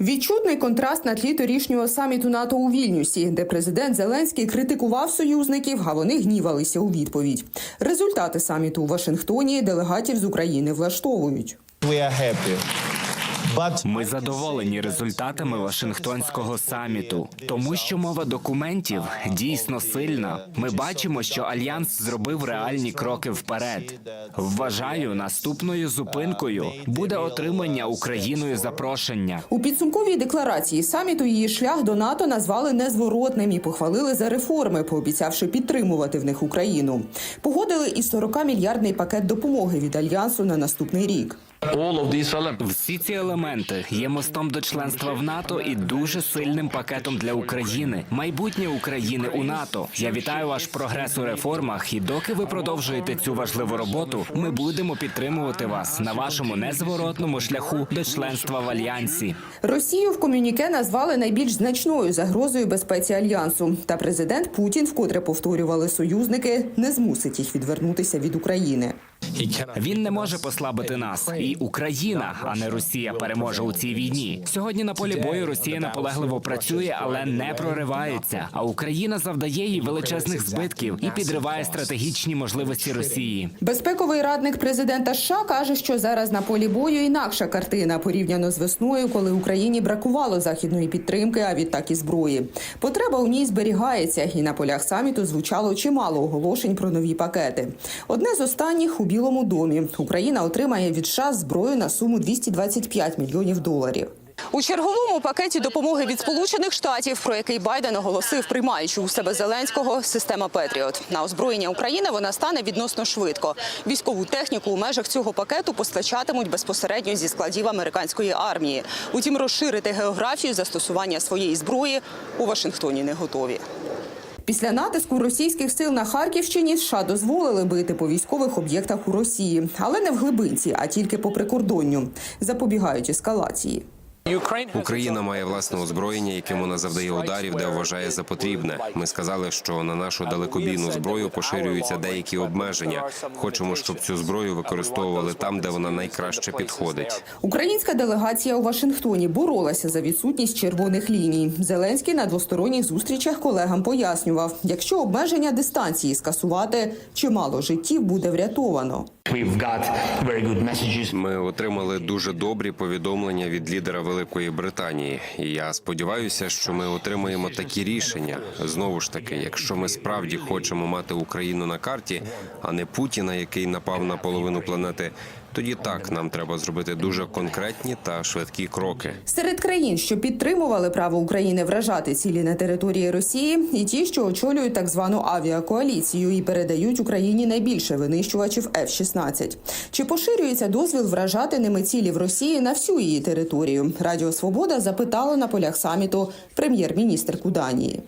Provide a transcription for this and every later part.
Відчутний контраст на тлі торішнього саміту НАТО у Вільнюсі, де президент Зеленський критикував союзників, а вони гнівалися у відповідь. Результати саміту у Вашингтоні делегатів з України влаштовують. We are happy. Ми задоволені результатами Вашингтонського саміту, тому що мова документів дійсно сильна. Ми бачимо, що альянс зробив реальні кроки вперед. Вважаю, наступною зупинкою буде отримання Україною запрошення. У підсумковій декларації саміту її шлях до НАТО назвали незворотним і похвалили за реформи, пообіцявши підтримувати в них Україну. Погодили і 40-мільярдний пакет допомоги від альянсу на наступний рік. Всі ці елементи є мостом до членства в НАТО і дуже сильним пакетом для України. Майбутнє України у НАТО. Я вітаю ваш прогрес у реформах. І доки ви продовжуєте цю важливу роботу, ми будемо підтримувати вас на вашому незворотному шляху до членства в альянсі. Росію в комюніке назвали найбільш значною загрозою безпеці альянсу. Та президент Путін, вкотре повторювали союзники, не змусить їх відвернутися від України. Він не може послабити нас, і Україна, а не Росія, переможе у цій війні. Сьогодні на полі бою Росія наполегливо працює, але не проривається. А Україна завдає їй величезних збитків і підриває стратегічні можливості Росії. Безпековий радник президента США каже, що зараз на полі бою інакша картина порівняно з весною, коли Україні бракувало західної підтримки, а відтак і зброї. Потреба у ній зберігається, і на полях саміту звучало чимало оголошень про нові пакети. Одне з останніх у Білому домі Україна отримає від США зброю на суму 225 мільйонів доларів. У черговому пакеті допомоги від Сполучених Штатів, про який Байден оголосив, приймаючи у себе Зеленського, система Петріот. На озброєння України вона стане відносно швидко. Військову техніку у межах цього пакету постачатимуть безпосередньо зі складів американської армії. Утім, розширити географію застосування своєї зброї у Вашингтоні не готові. Після натиску російських сил на Харківщині США дозволили бити по військових об'єктах у Росії, але не в глибинці, а тільки по прикордонню, запобігають ескалації. Україна має власне озброєння, яким вона завдає ударів, де вважає за потрібне. Ми сказали, що на нашу далекобійну зброю поширюються деякі обмеження. Хочемо, щоб цю зброю використовували там, де вона найкраще підходить. Українська делегація у Вашингтоні боролася за відсутність червоних ліній. Зеленський на двосторонніх зустрічах колегам пояснював, якщо обмеження дистанції скасувати, чимало життів буде врятовано. Ми отримали дуже добрі повідомлення від лідера Великої Британії. І я сподіваюся, що ми отримаємо такі рішення. Знову ж таки, якщо ми справді хочемо мати Україну на карті, а не Путіна, який напав на половину планети. Тоді так нам треба зробити дуже конкретні та швидкі кроки. Серед країн, що підтримували право України вражати цілі на території Росії, і ті, що очолюють так звану авіакоаліцію і передають Україні найбільше винищувачів F-16. Чи поширюється дозвіл вражати ними цілі в Росії на всю її територію? Радіо Свобода запитало на полях саміту прем'єр-міністрку Данії.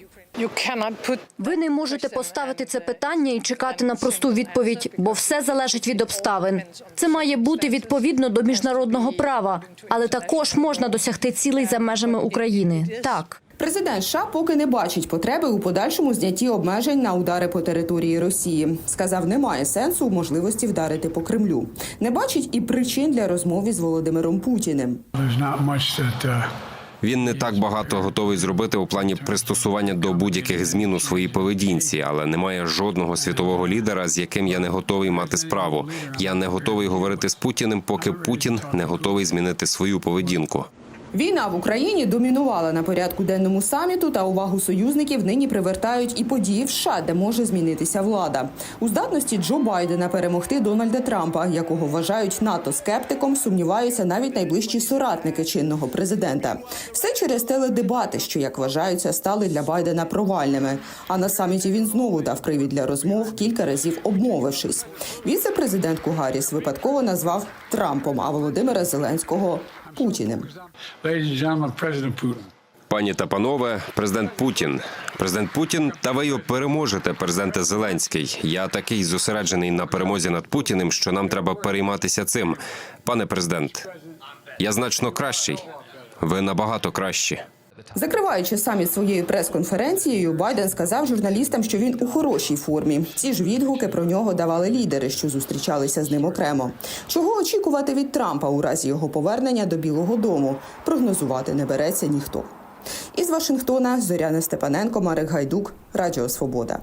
Ви не можете поставити це питання і чекати на просту відповідь, бо все залежить від обставин. Це має бути відповідно до міжнародного права, але також можна досягти цілей за межами України. Так. Президент США поки не бачить потреби у подальшому знятті обмежень на удари по території Росії. Сказав, немає сенсу у можливості вдарити по Кремлю. Не бачить і причин для розмови з Володимиром Путіним. Він не так багато готовий зробити у плані пристосування до будь-яких змін у своїй поведінці, але немає жодного світового лідера, з яким я не готовий мати справу. Я не готовий говорити з Путіним, поки Путін не готовий змінити свою поведінку. Війна в Україні домінувала на порядку денному саміту, та увагу союзників нині привертають і події в США, де може змінитися влада. У здатності Джо Байдена перемогти Дональда Трампа, якого вважають НАТО скептиком, сумніваються навіть найближчі соратники чинного президента. Все через теледебати, що як вважаються, стали для Байдена провальними. А на саміті він знову дав привід для розмов, кілька разів обмовившись. Віце-президентку Гарріс випадково назвав Трампом, а Володимира Зеленського Путіним. Пані та панове, президент Путін. Президент Путін, та ви його переможете, президенте Зеленський. Я такий зосереджений на перемозі над Путіним, що нам треба перейматися цим. Пане президент, я значно кращий. Ви набагато кращі. Закриваючи саміт своєю прес-конференцією, Байден сказав журналістам, що він у хорошій формі. Ці ж відгуки про нього давали лідери, що зустрічалися з ним окремо. Чого очікувати від Трампа у разі його повернення до Білого Дому? Прогнозувати не береться ніхто. Із Вашингтона Зоряна Степаненко, Марик Гайдук, Радіо Свобода.